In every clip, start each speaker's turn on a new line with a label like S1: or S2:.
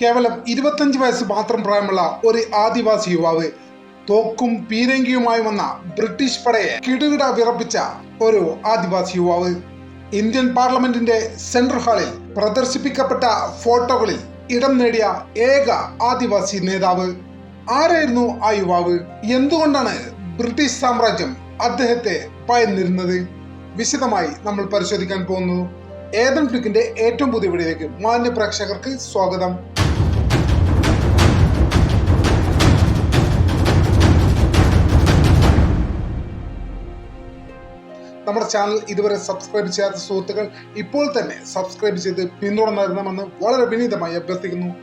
S1: കേവലം ഇരുപത്തഞ്ച് വയസ്സ് മാത്രം പ്രായമുള്ള ഒരു ആദിവാസി യുവാവ് തോക്കും പീരങ്കിയുമായി വന്ന ബ്രിട്ടീഷ് പടയെ കിടുകിട വിറപ്പിച്ച ഒരു ആദിവാസി യുവാവ്. ഇന്ത്യൻ പാർലമെന്റിന്റെ സെൻട്രൽ ഹാളിൽ പ്രദർശിപ്പിക്കപ്പെട്ട ഫോട്ടോകളിൽ ഇടം നേടിയ ഏക ആദിവാസി നേതാവ്. ആരായിരുന്നു ആ യുവാവ്? എന്തുകൊണ്ടാണ് ബ്രിട്ടീഷ് സാമ്രാജ്യം അദ്ദേഹത്തെ പയന്നിരുന്നത് വിശദമായി നമ്മൾ പരിശോധിക്കാൻ പോകുന്നു. ഏതൻ ഫ്ലിക്കിന്റെ ഏറ്റവും പുതിയ വീഡിയോയിലേക്ക് മാന്യ പ്രേക്ഷകർക്ക് സ്വാഗതം. നമ്മുടെ ചാനൽ ഇതുവരെ സബ്സ്ക്രൈബ് ചെയ്യാത്ത സുഹൃത്തുക്കൾ ഇപ്പോൾ തന്നെ സബ്സ്ക്രൈബ് ചെയ്ത് പിന്തുണ നൽകണമെന്ന് വളരെ വിനീതമായി അഭ്യർത്ഥിക്കുന്നു.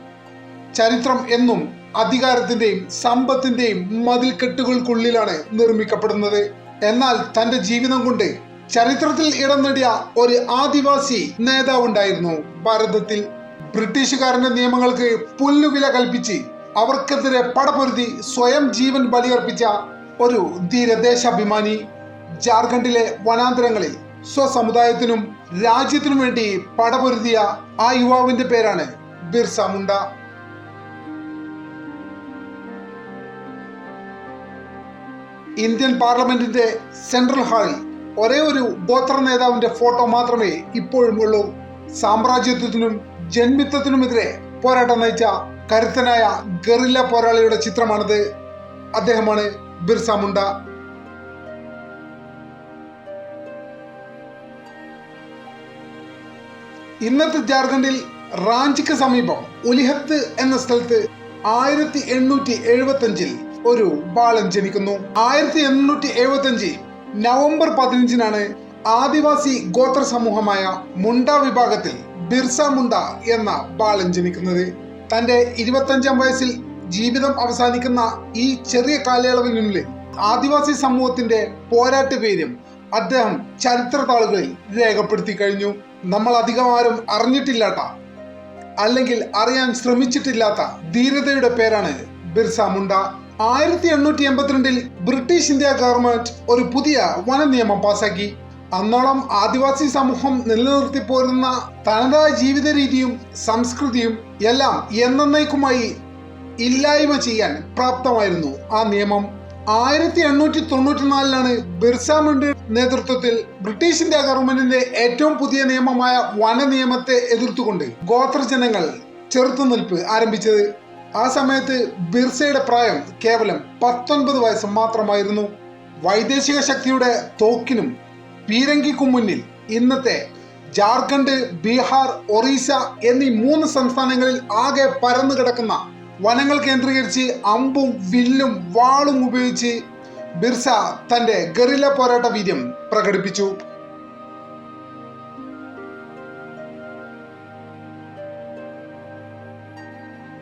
S1: ചരിത്രം എന്നും അധികാരത്തിന്റെയും സമ്പത്തിന്റെയും മതിൽക്കെട്ടുകൾക്കുള്ളിലാണ് നിർമ്മിക്കപ്പെടുന്നത്. എന്നാൽ തന്റെ ജീവിതം കൊണ്ട് ചരിത്രത്തിൽ ഇടം നേടിയ ഒരു ആദിവാസി നേതാവുണ്ടായിരുന്നു ഭാരതത്തിൽ. ബ്രിട്ടീഷുകാരന്റെ നിയമങ്ങൾക്ക് പുല്ലുവില കൽപ്പിച്ച് അവർക്കെതിരെ പടപൊരുതി സ്വയം ജീവൻ ബലിയർപ്പിച്ച ഒരു ധീരദേശാഭിമാനി. ജാർഖണ്ഡിലെ വനാന്തരങ്ങളിൽ സ്വസമുദായത്തിനും രാജ്യത്തിനും വേണ്ടി പടപൊരുതിയ ആ യുവാവിന്റെ പേരാണ് ബിർസ മുണ്ട. ഇന്ത്യൻ പാർലമെന്റിന്റെ സെൻട്രൽ ഹാളിൽ ഒരേ ഒരു ഗോത്ര നേതാവിന്റെ ഫോട്ടോ മാത്രമേ ഇപ്പോഴും ഉള്ളൂ. സാമ്രാജ്യത്വത്തിനും ജന്മിത്വത്തിനുമെതിരെ പോരാട്ടം നയിച്ച കരുത്തനായ ഗറില്ല പോരാളിയുടെ ചിത്രമാണിത്. അദ്ദേഹമാണ് ബിർസ മുണ്ട. ഇന്നത്തെ ജാർഖണ്ഡിൽ റാഞ്ചിക്ക് സമീപം ഉലിഹത്ത് എന്ന സ്ഥലത്ത് ആയിരത്തി എണ്ണൂറ്റി ഒരു ബാലൻ ജനിക്കുന്നു. ആയിരത്തി എണ്ണൂറ്റി എഴുപത്തി അഞ്ച് നവംബർ പതിനഞ്ചിനാണ് ആദിവാസി ഗോത്ര സമൂഹമായ മുണ്ട വിഭാഗത്തിൽ ബിർസ മുണ്ട എന്ന ബാലൻ ജനിക്കുന്നത്. തന്റെ ഇരുപത്തഞ്ചാം വയസ്സിൽ ജീവിതം അവസാനിക്കുന്ന ഈ ചെറിയ കാലയളവിനുള്ളിൽ ആദിവാസി സമൂഹത്തിന്റെ പോരാട്ട വീര്യം അദ്ദേഹം ചരിത്ര താളുകളിൽ രേഖപ്പെടുത്തി കഴിഞ്ഞു. നമ്മൾ അധികമാരും അറിഞ്ഞിട്ടില്ലാത്ത അല്ലെങ്കിൽ അറിയാൻ ശ്രമിച്ചിട്ടില്ലാത്ത ധീരതയുടെ പേരാണ് ബിർസ മുണ്ട. ആയിരത്തി എണ്ണൂറ്റി എൺപത്തിരണ്ടിൽ ബ്രിട്ടീഷ് ഇന്ത്യ ഗവൺമെന്റ് ഒരു പുതിയ വന നിയമം പാസാക്കി. അന്നോളം ആദിവാസി സമൂഹം നിലനിർത്തി പോരുന്ന തനതായ ജീവിത രീതിയും സംസ്കൃതിയും എല്ലാം എന്നേക്കുമായി ഇല്ലായ്മ ചെയ്യാൻ പ്രാപ്തമായിരുന്നു ആ നിയമം. ആയിരത്തി എണ്ണൂറ്റി തൊണ്ണൂറ്റിനാലിലാണ് ബിർസ മുണ്ട നേതൃത്വത്തിൽ ബ്രിട്ടീഷ് ഇന്ത്യ ഗവൺമെന്റിന്റെ ഏറ്റവും പുതിയ നിയമമായ വന നിയമത്തെ എതിർത്തുകൊണ്ട് ഗോത്രജനങ്ങൾ ചെറുത്തുനിൽപ്പ് ആരംഭിച്ചത്. ആ സമയത്ത് ബിർസയുടെ പ്രായം കേവലം പത്തൊൻപത് വയസ്സ് മാത്രമായിരുന്നു. വൈദേശിക ശക്തിയുടെ തോക്കിനും പീരങ്കിക്കും മുന്നിൽ ഇന്നത്തെ ജാർഖണ്ഡ് ബീഹാർ ഒറീസ എന്നീ മൂന്ന് സംസ്ഥാനങ്ങളിൽ ആകെ പരന്നു കിടക്കുന്ന വനങ്ങൾ കേന്ദ്രീകരിച്ച് അമ്പും വില്ലും വാളും ഉപയോഗിച്ച് ബിർസ തന്റെ ഗറില്ല പോരാട്ട വീര്യം പ്രകടിപ്പിച്ചു.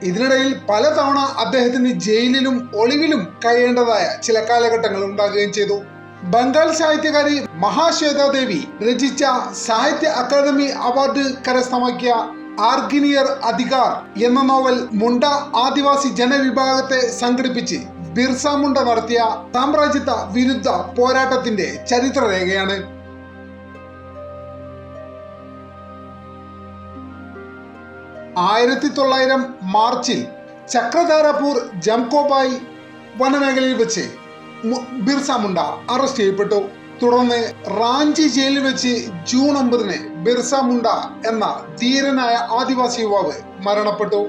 S1: ഇതിനിടയിൽ പലതവണ അദ്ദേഹത്തിന് ജയിലിലും ഒളിവിലും കഴിയേണ്ടതായ ചില കാലഘട്ടങ്ങൾ ഉണ്ടാകുകയും ചെയ്തു. ബംഗാൾ സാഹിത്യകാരി മഹാശ്വേതാദേവി രചിച്ച സാഹിത്യ അക്കാദമി അവാർഡ് കരസ്ഥമാക്കിയ ആർഗിനിയർ അധികാർ എന്ന നോവൽ മുണ്ട ആദിവാസി ജനവിഭാഗത്തെ സംഘടിപ്പിച്ച് ബിർസ മുണ്ട നടത്തിയ സാമ്രാജ്യത്വ വിരുദ്ധ പോരാട്ടത്തിന്റെ ചരിത്രരേഖയാണ്. ആയിരത്തി തൊള്ളായിരം മാർച്ചിൽ ചക്രധാരപൂർ ജംകോബായി വനമേഖലയിൽ വെച്ച് ബിർസ മുണ്ട അറസ്റ്റ് ചെയ്യപ്പെട്ടു. തുടർന്ന് റാഞ്ചി ജയിലിൽ വെച്ച് ജൂൺ ഒമ്പതിന് ബിർസ മുണ്ട എന്ന ധീരനായ ആദിവാസി യുവാവ് മരണപ്പെട്ടു.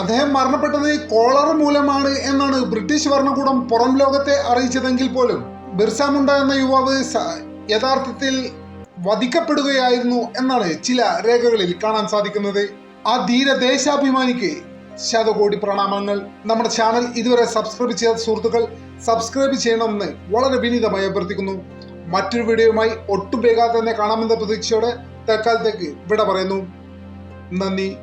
S1: അദ്ദേഹം മരണപ്പെട്ടത് കോളർ മൂലമാണ് എന്നാണ് ബ്രിട്ടീഷ് ഭരണകൂടം പുറം ലോകത്തെ അറിയിച്ചതെങ്കിൽ പോലും ബിർസ മുണ്ട എന്ന യുവാവ് യഥാർത്ഥത്തിൽ വധിക്കപ്പെടുകയായിരുന്നു എന്നാണ് ചില രേഖകളിൽ കാണാൻ സാധിക്കുന്നത്. ആ ധീര ദേശാഭിമാനിക്ക് ശതകോടി പ്രണാമങ്ങൾ. നമ്മുടെ ചാനൽ ഇതുവരെ സബ്സ്ക്രൈബ് ചെയ്യാത്ത സുഹൃത്തുക്കൾ സബ്സ്ക്രൈബ് ചെയ്യണമെന്ന് വളരെ വിനീതമായി അഭ്യർത്ഥിക്കുന്നു. മറ്റൊരു വീഡിയോയുമായി ഒട്ടും വേഗാതെ തന്നെ കാണാമെന്ന പ്രതീക്ഷയോടെ തൽക്കാലത്തേക്ക് വിട പറയുന്നു. നന്ദി.